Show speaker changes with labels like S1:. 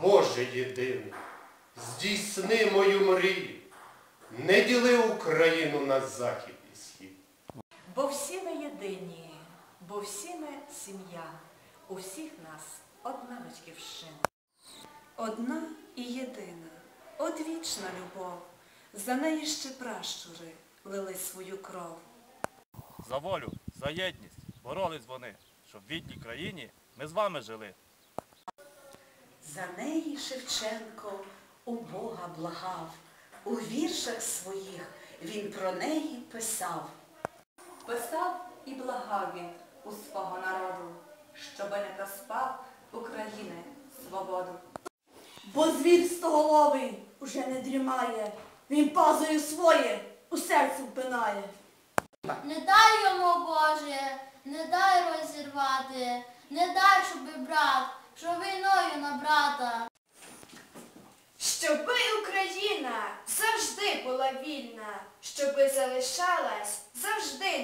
S1: Боже єдиний, здійсни мою мрію, не діли Україну на захід і схід.
S2: Бо всі ми єдині, бо всі ми сім'я, у всіх нас одна батьківщина.
S3: Одна і єдина, одвічна любов, за неї ще пращури лили свою кров.
S4: За волю, за єдність боролись вони, щоб в вільній країні ми з вами жили.
S5: За неї Шевченко у Бога благав, у віршах своїх він про неї писав.
S3: Писав і благав він у свого народу, щоби не проспав України свободу.
S6: Бо звір стоголовий уже не дрімає, він пазою своє у серці впинає.
S7: Не дай йому, Боже, не дай розірвати, не дай, щоби брат, що війною на брата.
S8: Щоби Україна завжди була вільна, щоби залишалась завжди.